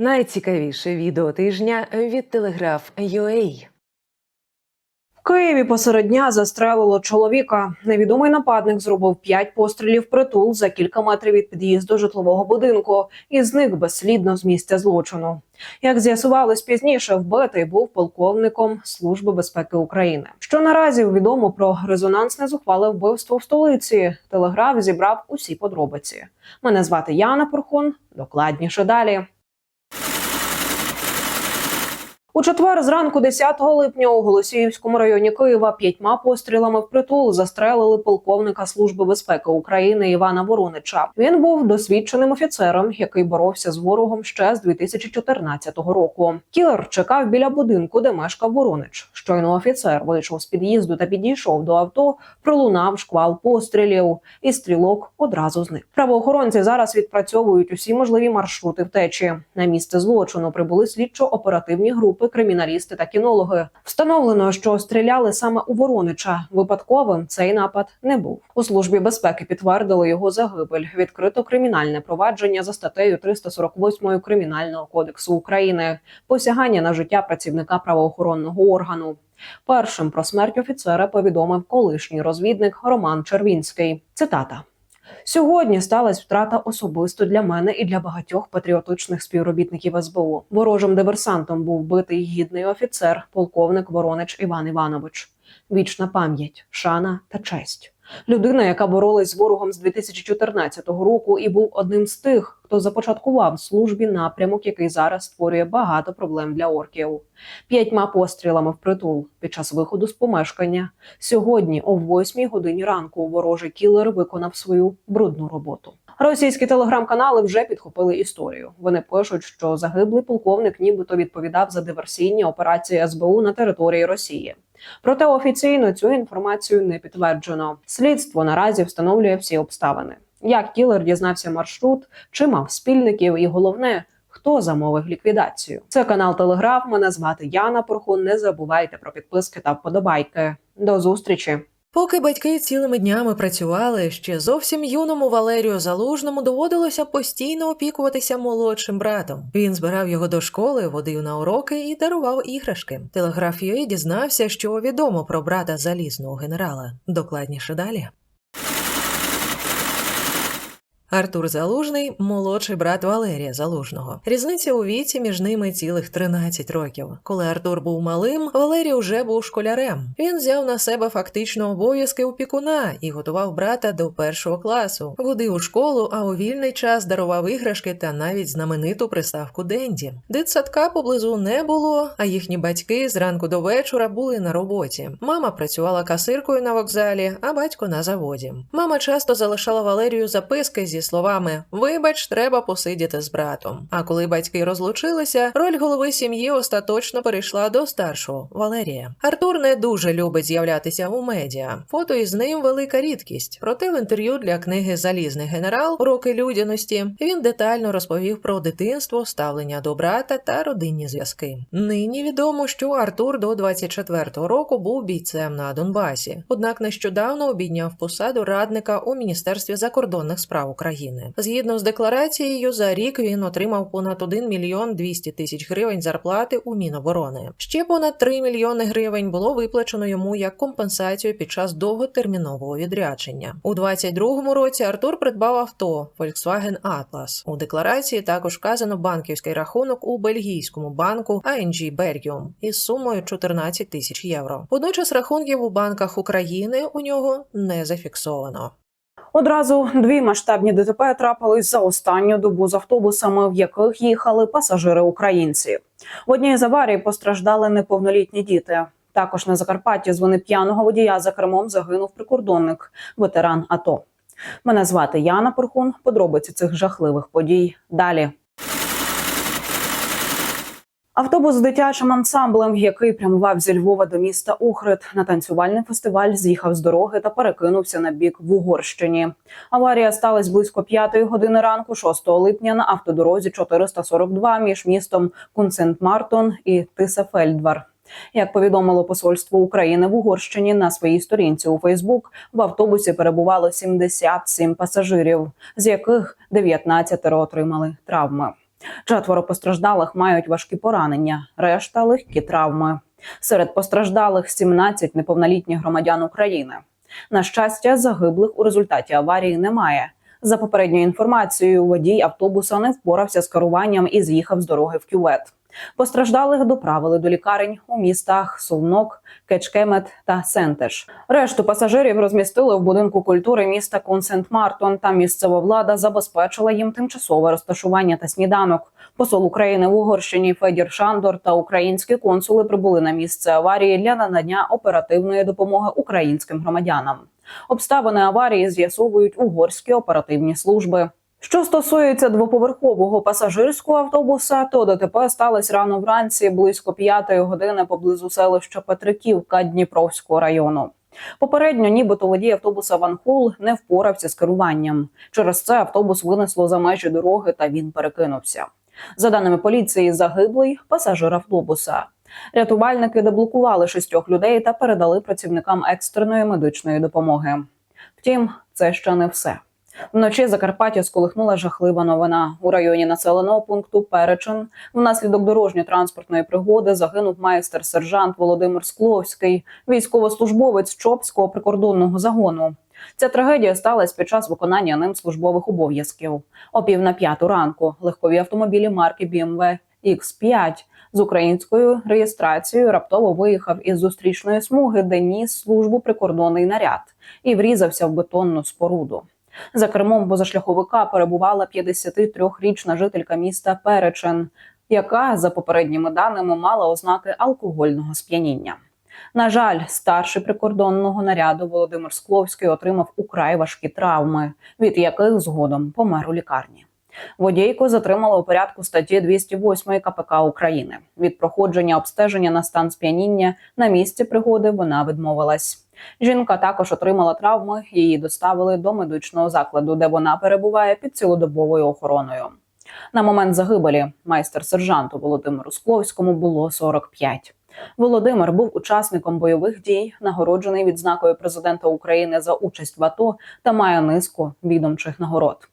Найцікавіше відео тижня від Телеграф UA. В Києві посеред дня застрелило чоловіка. Невідомий нападник зробив п'ять пострілів притул за кілька метрів від під'їзду житлового будинку і зник безслідно з місця злочину. Як з'ясувалось пізніше, вбитий був полковником Служби безпеки України. Що наразі відомо про резонансне зухвале вбивство в столиці. Телеграф зібрав усі подробиці. Мене звати Яна Порхун. Докладніше далі. У четвер зранку 10 липня у Голосіївському районі Києва п'ятьма пострілами в притул застрелили полковника Служби безпеки України Івана Воронича. Він був досвідченим офіцером, який боровся з ворогом ще з 2014 року. Кілер чекав біля будинку, де мешкав Воронич. Щойно офіцер вийшов з під'їзду та підійшов до авто. Пролунав шквал пострілів, і стрілок одразу зник. Правоохоронці зараз відпрацьовують усі можливі маршрути втечі. На місце злочину прибули слідчо-оперативні групи, криміналісти та кінологи. Встановлено, що стріляли саме у Воронича. Випадковим цей напад не був. У службі безпеки підтвердили його загибель. Відкрито кримінальне провадження за статтею 348 кримінального кодексу України. Посягання на життя працівника правоохоронного органу. Першим про смерть офіцера повідомив колишній розвідник Роман Червінський. Цитата. Сьогодні сталася втрата особисто для мене і для багатьох патріотичних співробітників СБУ. Ворожим диверсантом був вбитий гідний офіцер, полковник Воронич Іван Іванович. Вічна пам'ять, шана та честь. Людина, яка боролась з ворогом з 2014 року, і був одним з тих, хто започаткував службі напрямок, який зараз створює багато проблем для орків. П'ятьма пострілами в притул під час виходу з помешкання. Сьогодні, о 8 годині ранку, ворожий кілер виконав свою брудну роботу. Російські телеграм-канали вже підхопили історію. Вони пишуть, що загиблий полковник нібито відповідав за диверсійні операції СБУ на території Росії. Проте офіційно цю інформацію не підтверджено. Слідство наразі встановлює всі обставини. Як кілер дізнався маршрут, чи мав спільників, і головне, хто замовив ліквідацію. Це канал Телеграф. Мене звати Яна Порхун. Не забувайте про підписки та вподобайки. До зустрічі. Поки батьки цілими днями працювали, ще зовсім юному Валерію Залужному доводилося постійно опікуватися молодшим братом. Він збирав його до школи, водив на уроки і дарував іграшки. Телеграф дізнався, що відомо про брата залізного генерала. Докладніше далі. Артур Залужний молодший брат Валерія Залужного. Різниця у віці між ними цілих 13 років. Коли Артур був малим, Валерій вже був школярем. Він взяв на себе фактично обов'язки опікуна і готував брата до першого класу. Водив у школу, а у вільний час дарував іграшки та навіть знамениту приставку Денді. Дитсадка поблизу не було, а їхні батьки зранку до вечора були на роботі. Мама працювала касиркою на вокзалі, а батько на заводі. Мама часто залишала Валерію записки зі словами Вибач, треба посидіти з братом. А коли батьки розлучилися, роль голови сім'ї остаточно перейшла до старшого Валерія. Артур не дуже любить з'являтися у медіа. Фото із ним велика рідкість. Проте в інтерв'ю для книги Залізний генерал Уроки людяності він детально розповів про дитинство, ставлення до брата та родинні зв'язки. Нині відомо, що Артур до 24-го року був бійцем на Донбасі, однак нещодавно обійняв посаду радника у міністерстві закордонних справ України. Згідно з декларацією, за рік він отримав понад 1 мільйон 200 тисяч гривень зарплати у Міноборони. Ще понад 3 мільйони гривень було виплачено йому як компенсацію під час довготермінового відрядження. У 22-му році Артур придбав авто Volkswagen Atlas. У декларації також вказано банківський рахунок у бельгійському банку ING Belgium із сумою 14 тисяч євро. Водночас рахунків у банках України у нього не зафіксовано. Одразу дві масштабні ДТП трапились за останню добу з автобусами, в яких їхали пасажири українці. В одній з аварій постраждали неповнолітні діти. Також на Закарпатті з вини п'яного водія за кермом загинув прикордонник, ветеран АТО. Мене звати Яна Порхун. Подробиці цих жахливих подій далі. Автобус з дитячим ансамблем, який прямував зі Львова до міста Ухрид на танцювальний фестиваль, з'їхав з дороги та перекинувся на бік в Угорщині. Аварія сталася близько п'ятої години ранку, 6 липня, на автодорозі 442 між містом Кунцент-Мартон і Тисафельдвар. Як повідомило посольство України в Угорщині на своїй сторінці у Фейсбук, в автобусі перебувало 77 пасажирів, з яких 19 отримали травми. Четверо постраждалих мають важкі поранення, решта легкі травми. Серед постраждалих 17 неповнолітніх громадян України. На щастя, загиблих у результаті аварії немає. За попередньою інформацією, водій автобуса не впорався з керуванням і з'їхав з дороги в кювет. Постраждалих доправили до лікарень у містах Сувнок, Кечкемет та Сентеш. Решту пасажирів розмістили в будинку культури міста Консент-Мартон. Там місцева влада забезпечила їм тимчасове розташування та сніданок. Посол України в Угорщині Федір Шандор та українські консули прибули на місце аварії для надання оперативної допомоги українським громадянам. Обставини аварії з'ясовують угорські оперативні служби. Що стосується двоповерхового пасажирського автобуса, то ДТП сталося рано вранці близько п'ятої години поблизу селища Петриківка Дніпровського району. Попередньо, нібито водій автобуса Ван Хул не впорався з керуванням. Через це автобус винесло за межі дороги та він перекинувся. За даними поліції, загиблий пасажир автобуса. Рятувальники деблокували шістьох людей та передали працівникам екстреної медичної допомоги. Втім, це ще не все. Вночі Закарпаття сколихнула жахлива новина. У районі населеного пункту Перечин внаслідок дорожньо-транспортної пригоди загинув майстер-сержант Володимир Скловський, військовослужбовець Чопського прикордонного загону. Ця трагедія сталася під час виконання ним службових обов'язків. О пів на п'яту ранку легкові автомобілі марки BMW X5 з українською реєстрацією раптово виїхав із зустрічної смуги, де ніс службу прикордонний наряд, і врізався в бетонну споруду. За кермом позашляховика перебувала 53-річна жителька міста Перечен, яка за попередніми даними мала ознаки алкогольного сп'яніння. На жаль, старший прикордонного наряду Володимир Скловський отримав украй важкі травми, від яких згодом помер у лікарні. Водійку затримали у порядку статті 208 КПК України. Від проходження обстеження на стан сп'яніння на місці пригоди вона відмовилась. Жінка також отримала травми. Її доставили до медичного закладу, де вона перебуває під цілодобовою охороною. На момент загибелі майстер-сержанту Володимиру Скловському було 45. Володимир був учасником бойових дій, нагороджений відзнакою президента України за участь в АТО та має низку відомчих нагород.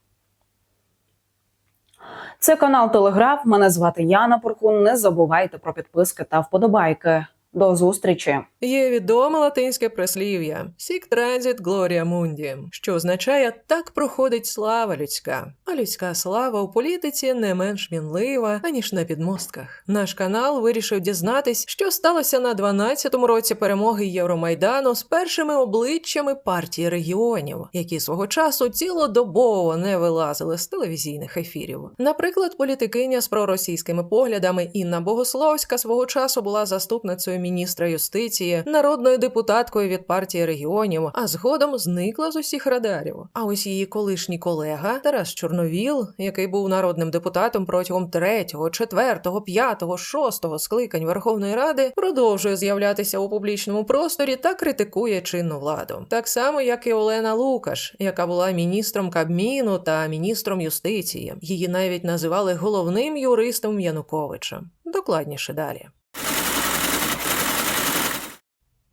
Це канал Телеграф. Мене звати Яна Порхун. Не забувайте про підписки та вподобайки. До зустрічі. Є відоме латинське прислів'я Сік транзит глорія мунді, що означає так проходить слава людська. А людська слава у політиці не менш мінлива, аніж на підмостках. Наш канал вирішив дізнатись, що сталося на 12-му році перемоги Євромайдану з першими обличчями партії регіонів, які свого часу цілодобово не вилазили з телевізійних ефірів. Наприклад, політикиня з проросійськими поглядами Інна Богословська свого часу була заступницею міністра юстиції, народною депутаткою від партії регіонів, а згодом зникла з усіх радарів. А ось її колишній колега Тарас Чорновіл, який був народним депутатом протягом третього, четвертого, п'ятого, шостого скликань Верховної Ради, продовжує з'являтися у публічному просторі та критикує чинну владу. Так само, як і Олена Лукаш, яка була міністром Кабміну та міністром юстиції. Її навіть називали головним юристом Януковича. Докладніше далі.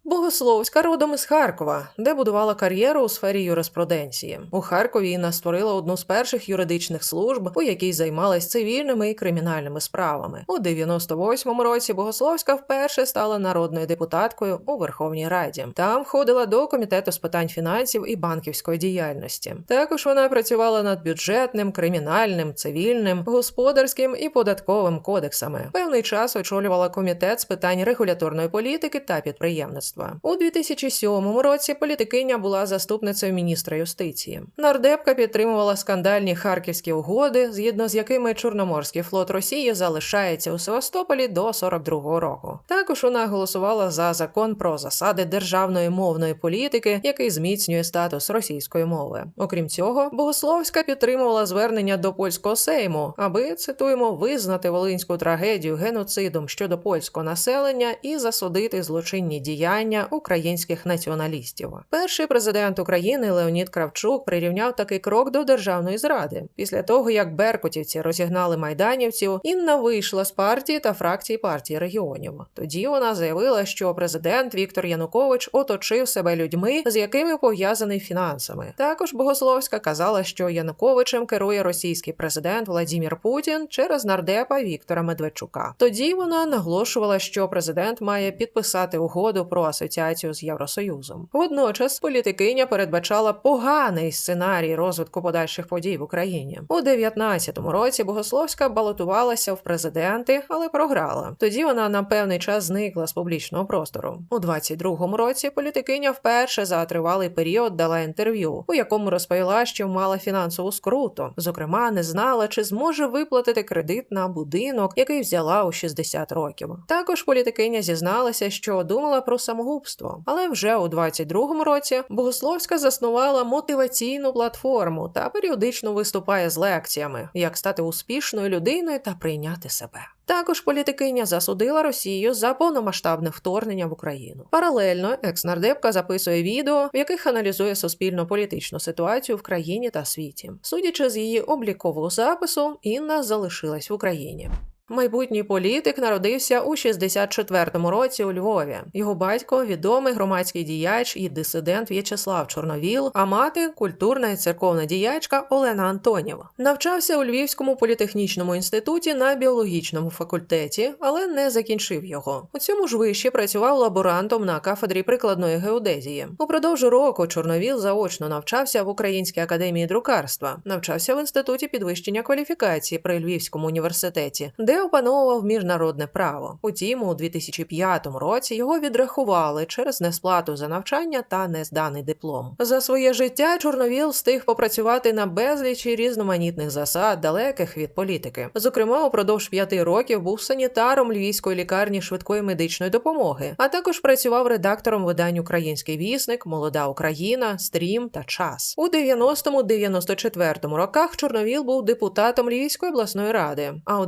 Богословська родом із Харкова, де будувала кар'єру у сфері юриспруденції. У Харкові Інна створила одну з перших юридичних служб, у якій займалась цивільними і кримінальними справами. У 98-му році Богословська вперше стала народною депутаткою у Верховній Раді. Там входила до комітету з питань фінансів і банківської діяльності. Також вона працювала над бюджетним, кримінальним, цивільним, господарським і податковим кодексами. Певний час очолювала комітет з питань регуляторної політики та підприємництва. У 2007 році політикиня була заступницею міністра юстиції. Нардепка підтримувала скандальні харківські угоди, згідно з якими Чорноморський флот Росії залишається у Севастополі до 42-го року. Також вона голосувала за закон про засади державної мовної політики, який зміцнює статус російської мови. Окрім цього, Богословська підтримувала звернення до польського сейму, аби цитуємо визнати волинську трагедію геноцидом щодо польського населення і засудити злочинні діяння виховання українських націоналістів. Перший президент України Леонід Кравчук прирівняв такий крок до державної зради. Після того як беркутівці розігнали майданівців, Інна вийшла з партії та фракції партії регіонів. Тоді вона заявила, що президент Віктор Янукович оточив себе людьми, з якими пов'язаний фінансами. Також Богословська казала, що Януковичем керує російський президент Владімір Путін через нардепа Віктора Медведчука. Тоді вона наголошувала, що президент має підписати угоду про асоціацію з Євросоюзом. Водночас політикиня передбачала поганий сценарій розвитку подальших подій в Україні. У 19-му році Богословська балотувалася в президенти, але програла. Тоді вона на певний час зникла з публічного простору. У 22-му році політикиня вперше за тривалий період дала інтерв'ю, у якому розповіла, що мала фінансову скруту. Зокрема, не знала, чи зможе виплатити кредит на будинок, який взяла у 60 років. Також політикиня зізналася, що думала про самогубство, але вже у 22-му році Богословська заснувала мотиваційну платформу та періодично виступає з лекціями, як стати успішною людиною та прийняти себе. Також політикиня засудила Росію за повномасштабне вторгнення в Україну. Паралельно екс-нардепка записує відео, в яких аналізує суспільно-політичну ситуацію в країні та світі. Судячи з її облікового запису, Інна залишилась в Україні. Майбутній політик народився у 64-му році у Львові. Його батько відомий громадський діяч і дисидент В'ячеслав Чорновіл, а мати культурна і церковна діячка Олена Антонєва. Навчався у Львівському політехнічному інституті на біологічному факультеті, але не закінчив його. У цьому ж виші працював лаборантом на кафедрі прикладної геодезії. Упродовж року Чорновіл заочно навчався в Українській академії друкарства, навчався в інституті підвищення кваліфікації при Львівському університеті, де опановував міжнародне право. Утім, у 2005 році його відрахували через несплату за навчання та незданий диплом. За своє життя Чорновіл встиг попрацювати на безлічі різноманітних засад, далеких від політики. Зокрема, упродовж п'яти років був санітаром львівської лікарні швидкої медичної допомоги, а також працював редактором видань Український вісник, Молода Україна, Стрім та Час. У 90-94 роках Чорновіл був депутатом Львівської обласної ради, а у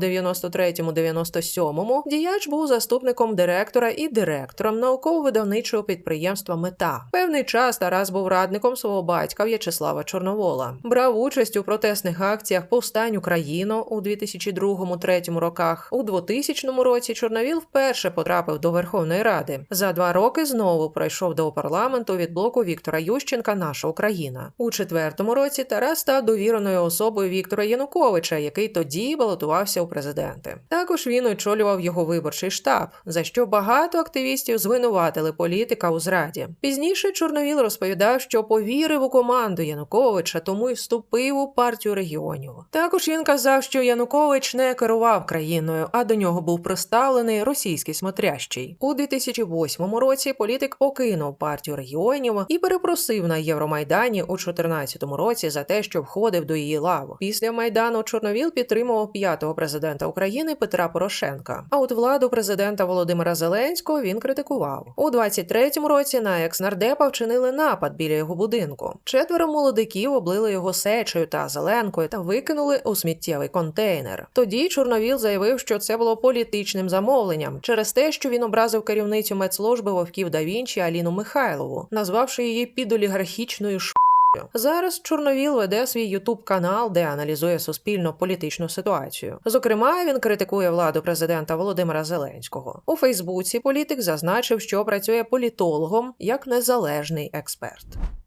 93-97 діяч був заступником директора і директором науково-видавничого підприємства Мета. Певний час Тарас був радником свого батька В'ячеслава Чорновола. Брав участь у протестних акціях повстань Україну у 2002-2003 роках. У 2000 році Чорновіл вперше потрапив до Верховної Ради. За два роки знову пройшов до парламенту від блоку Віктора Ющенка Наша Україна. У четвертому році Тарас став довіреною особою Віктора Януковича, який тоді балотувався у президенти. Також він очолював його виборчий штаб, за що багато активістів звинуватили політика у зраді. Пізніше Чорновіл розповідав, що повірив у команду Януковича, тому й вступив у партію регіонів. Також він казав, що Янукович не керував країною, а до нього був приставлений російський смотрящий. У 2008 році політик покинув партію регіонів і перепросив на Євромайдані у 2014 році за те, що входив до її лав. Після майдану Чорновіл підтримував п'ятого президента України Петра Порошенка. А от владу президента Володимира Зеленського він критикував у 23-му році. На екс-нардепа вчинили напад біля його будинку. Четверо молодиків облили його сечею та зеленкою та викинули у сміттєвий контейнер. Тоді Чорновіл заявив, що це було політичним замовленням через те, що він образив керівницю медслужби вовків да Вінчі Аліну Михайлову, назвавши її підолігархічною ш. Зараз Чорновіл веде свій ютуб канал, де аналізує суспільно-політичну ситуацію. Зокрема, він критикує владу президента Володимира Зеленського. У Фейсбуці політик зазначив, що працює політологом як незалежний експерт.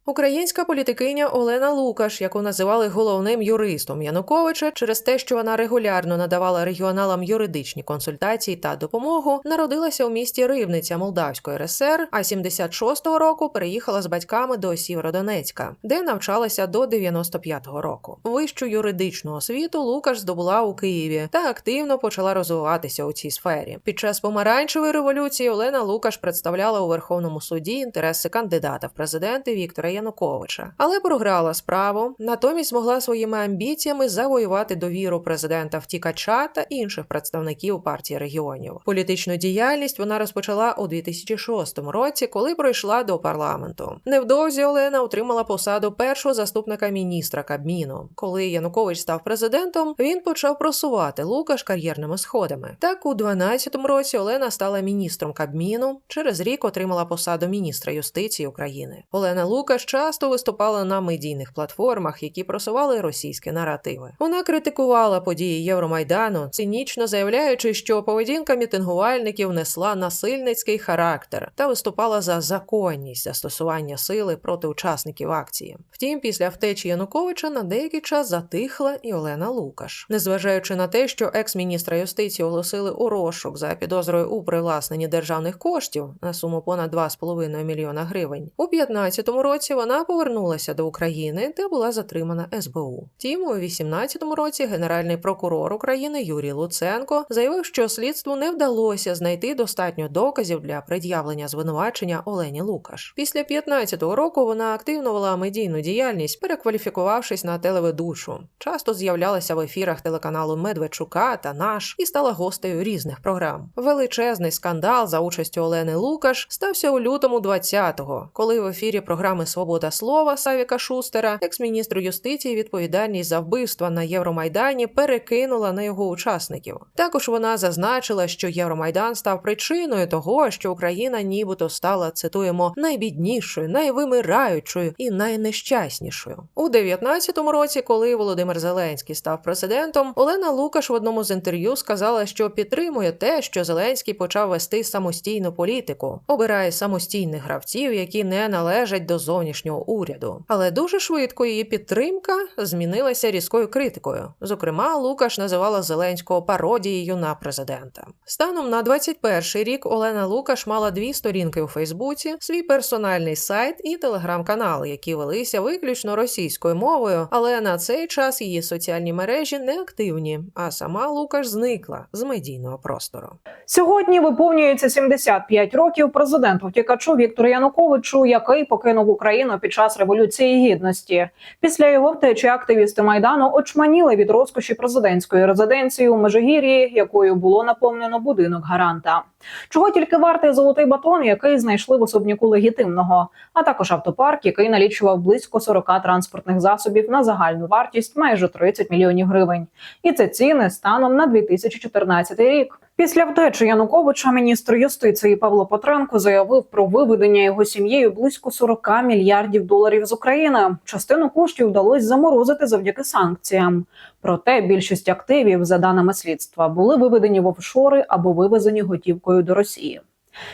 Українська політикиня Олена Лукаш, яку називали головним юристом Януковича, через те, що вона регулярно надавала регіоналам юридичні консультації та допомогу, народилася у місті Рибниця Молдавської РСР, а 76-го року переїхала з батьками до Сєвєродонецька, де навчалася до 95-го року. Вищу юридичну освіту Лукаш здобула у Києві та активно почала розвиватися у цій сфері. Під час помаранчевої революції Олена Лукаш представляла у Верховному суді інтереси кандидата в президенти Віктора Януковича, але програла справу. Натомість змогла своїми амбіціями завоювати довіру президента втікача та інших представників партії регіонів. Політичну діяльність вона розпочала у 2006 році, коли пройшла до парламенту. Невдовзі Олена отримала посаду першого заступника міністра Кабміну. Коли Янукович став президентом, він почав просувати Лукаш кар'єрними сходами. Так, у 2012 році Олена стала міністром Кабміну. Через рік отримала посаду міністра юстиції України. Олена Лукаш часто виступала на медійних платформах, які просували російські наративи. Вона критикувала події Євромайдану, цинічно заявляючи, що поведінка мітингувальників несла насильницький характер та виступала за законність застосування сили проти учасників акції. Втім, після втечі Януковича на деякий час затихла і Олена Лукаш, незважаючи на те, що екс-міністра юстиції оголосили у розшук за підозрою у привласненні державних коштів на суму понад 2,5 мільйона гривень. У 2015 році вона повернулася до України, де була затримана СБУ. Втім, у 2018 році генеральний прокурор України Юрій Луценко заявив, що слідству не вдалося знайти достатньо доказів для пред'явлення звинувачення Олені Лукаш. Після 2015 року вона активно вела медійну діяльність, перекваліфікувавшись на телеведучу. Часто з'являлася в ефірах телеканалу Медведчука та наш і стала гостею різних програм. Величезний скандал за участю Олени Лукаш стався у лютому 20-го, коли в ефірі програми Свобода слова Савіка Шустера, екс-міністр юстиції, відповідальність за вбивства на Євромайдані перекинула на його учасників. Також вона зазначила, що Євромайдан став причиною того, що Україна нібито стала цитуємо найбіднішою, найвимираючою і найнещаснішою. У 19-му році, коли Володимир Зеленський став президентом, Олена Лукаш в одному з інтерв'ю сказала, що підтримує те, що Зеленський почав вести самостійну політику, обирає самостійних гравців, які не належать до зовнішнього уряду. Але дуже швидко її підтримка змінилася різкою критикою. Зокрема, Лукаш називала Зеленського пародією на президента. Станом на 21 рік Олена Лукаш мала дві сторінки у Фейсбуці, свій персональний сайт і телеграм-канал, які велися виключно російською мовою. Але на цей час її соціальні мережі не активні, а сама Лукаш зникла з медійного простору. Сьогодні виповнюється 75 років президенту втікачу Віктору Януковичу, який покинув Україну під час революції гідності. Після його втечі активісти майдану очманіли від розкоші президентської резиденції у Межигір'ї, якою було наповнено будинок гаранта. Чого тільки вартий золотий батон, який знайшли в особняку легітимного, а також автопарк, який налічував близько 40 транспортних засобів на загальну вартість майже 30 мільйонів гривень. І це ціни станом на 2014 рік. Після втечі Януковича міністр юстиції Павло Петренко заявив про виведення його сім'єю близько 40 мільярдів доларів з України. Частину коштів вдалося заморозити завдяки санкціям. Проте більшість активів, за даними слідства, були виведені в офшори або вивезені готівкою до Росії.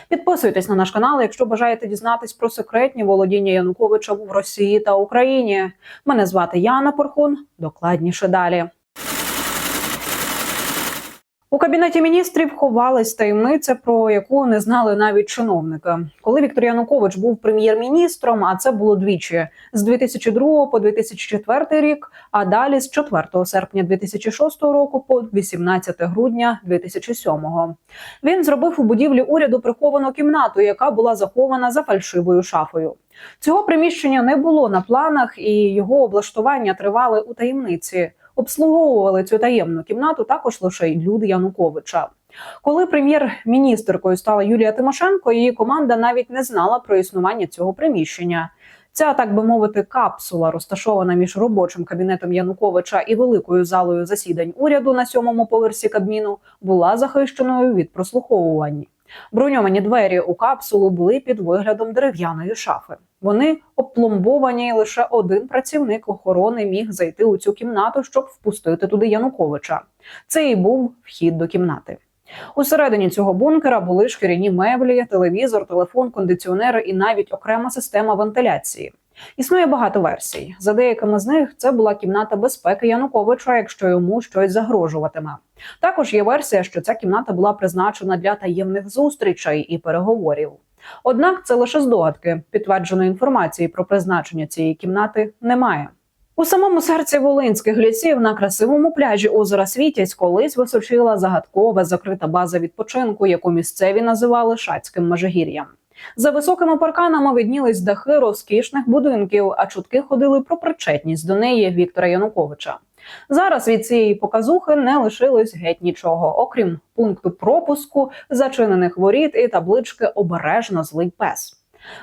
Підписуйтесь на наш канал, якщо бажаєте дізнатись про секретні володіння Януковича в Росії та Україні. Мене звати Яна Порхун. Докладніше далі. У кабінеті міністрів ховалась таємниця, про яку не знали навіть чиновники. Коли Віктор Янукович був прем'єр-міністром, а це було двічі з 2002 по 2004 рік, а далі з 4 серпня 2006 року по 18 грудня 2007. Він зробив у будівлі уряду приховану кімнату, яка була захована за фальшивою шафою. Цього приміщення не було на планах, і його облаштування тривали у таємниці. Обслуговували цю таємну кімнату також лише й люди Януковича. Коли прем'єр-міністеркою стала Юлія Тимошенко, її команда навіть не знала про існування цього приміщення. Ця, так би мовити, капсула, розташована між робочим кабінетом Януковича і великою залою засідань уряду на сьомому поверсі Кабміну, була захищеною від прослуховувань. Броньовані двері у капсулу були під виглядом дерев'яної шафи. Вони опломбовані, і лише один працівник охорони міг зайти у цю кімнату, щоб впустити туди Януковича. Це і був вхід до кімнати. Усередині цього бункера були шкіряні меблі, телевізор, телефон, кондиціонери і навіть окрема система вентиляції. Існує багато версій. За деякими з них це була кімната безпеки Януковича, якщо йому щось загрожуватиме. Також є версія, що ця кімната була призначена для таємних зустрічей і переговорів. Однак це лише здогадки. Підтвердженої інформації про призначення цієї кімнати немає. У самому серці волинських лісів на красивому пляжі озера Світязь колись височила загадкова закрита база відпочинку, яку місцеві називали Шацьким Межигір'ям. За високими парканами виднілись дахи розкішних будинків, а чутки ходили про причетність до неї Віктора Януковича. Зараз від цієї показухи не лишилось геть нічого, окрім пункту пропуску, зачинених воріт і таблички Обережно злий пес.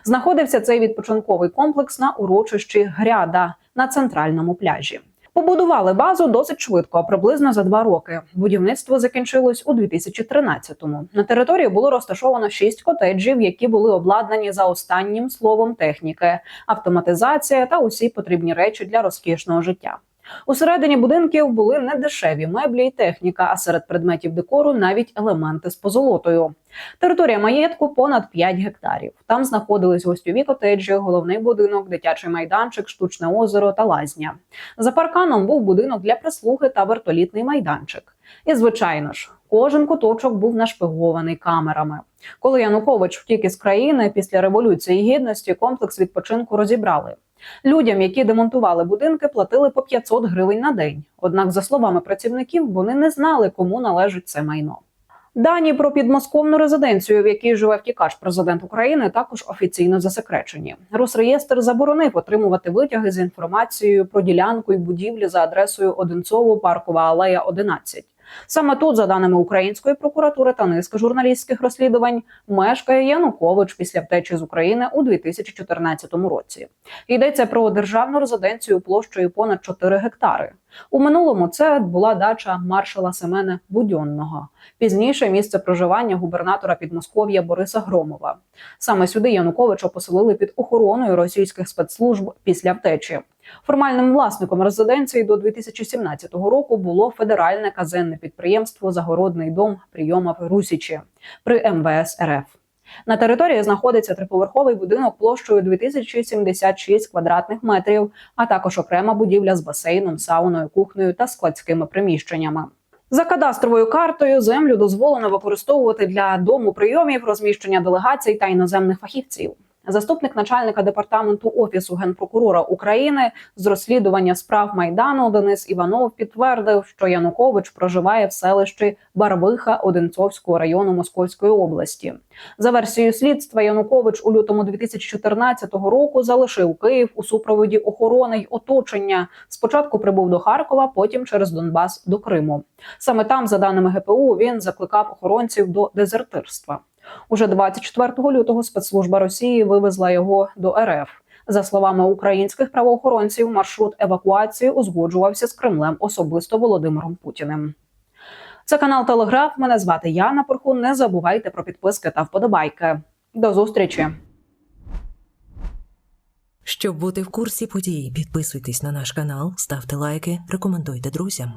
Знаходився цей відпочинковий комплекс на урочищі Гряда на центральному пляжі. Побудували базу досить швидко, приблизно за два роки. Будівництво закінчилось у 2013-му. На території було розташовано шість котеджів, які були обладнані за останнім словом техніки, автоматизація та усі потрібні речі для розкішного життя. Усередині будинків були не дешеві меблі і техніка, а серед предметів декору навіть елементи з позолотою. Територія маєтку понад 5 гектарів. Там знаходились гостьові котеджі, головний будинок, дитячий майданчик, штучне озеро та лазня. За парканом був будинок для прислуги та вертолітний майданчик. І, звичайно ж, кожен куточок був нашпигований камерами. Коли Янукович втік із країни після революції гідності, комплекс відпочинку розібрали. Людям, які демонтували будинки, платили по 500 гривень на день. Однак, за словами працівників, вони не знали, кому належить це майно. Дані про підмосковну резиденцію, в якій живе втікач президент України, також офіційно засекречені. Росреєстр заборонив отримувати витяги з інформацією про ділянку і будівлі за адресою Одинцово, Паркова алея 11. Саме тут, за даними української прокуратури та низки журналістських розслідувань, мешкає Янукович після втечі з України у 2014 році. Йдеться про державну резиденцію площею понад 4 гектари. У минулому це була дача маршала Семена Будьонного. Пізніше місце проживання губернатора Підмосков'я Бориса Громова. Саме сюди Януковича поселили під охороною російських спецслужб після втечі. Формальним власником резиденції до 2017 року було федеральне казенне підприємство Загородний дом прийома Русічі при МВС РФ. На території знаходиться триповерховий будинок площею 2076 квадратних метрів, а також окрема будівля з басейном, сауною, кухнею та складськими приміщеннями. За кадастровою картою землю дозволено використовувати для дому прийомів, розміщення делегацій та іноземних фахівців. Заступник начальника департаменту офісу генпрокурора України з розслідування справ майдану Денис Іванов підтвердив, що Янукович проживає в селищі Барвиха Одинцовського району Московської області. За версією слідства, Янукович у лютому 2014 року залишив Київ у супроводі охорони й оточення. Спочатку прибув до Харкова, потім через Донбас до Криму. Саме там, за даними ГПУ, він закликав охоронців до дезертирства. Уже 24 лютого спецслужба Росії вивезла його до РФ. За словами українських правоохоронців, маршрут евакуації узгоджувався з Кремлем особисто Володимиром Путіним. Це канал Телеграф. Мене звати Яна Порхун. Не забувайте про підписки та вподобайки. До зустрічі. Щоб бути в курсі подій, підписуйтесь на наш канал, ставте лайки, рекомендуйте друзям.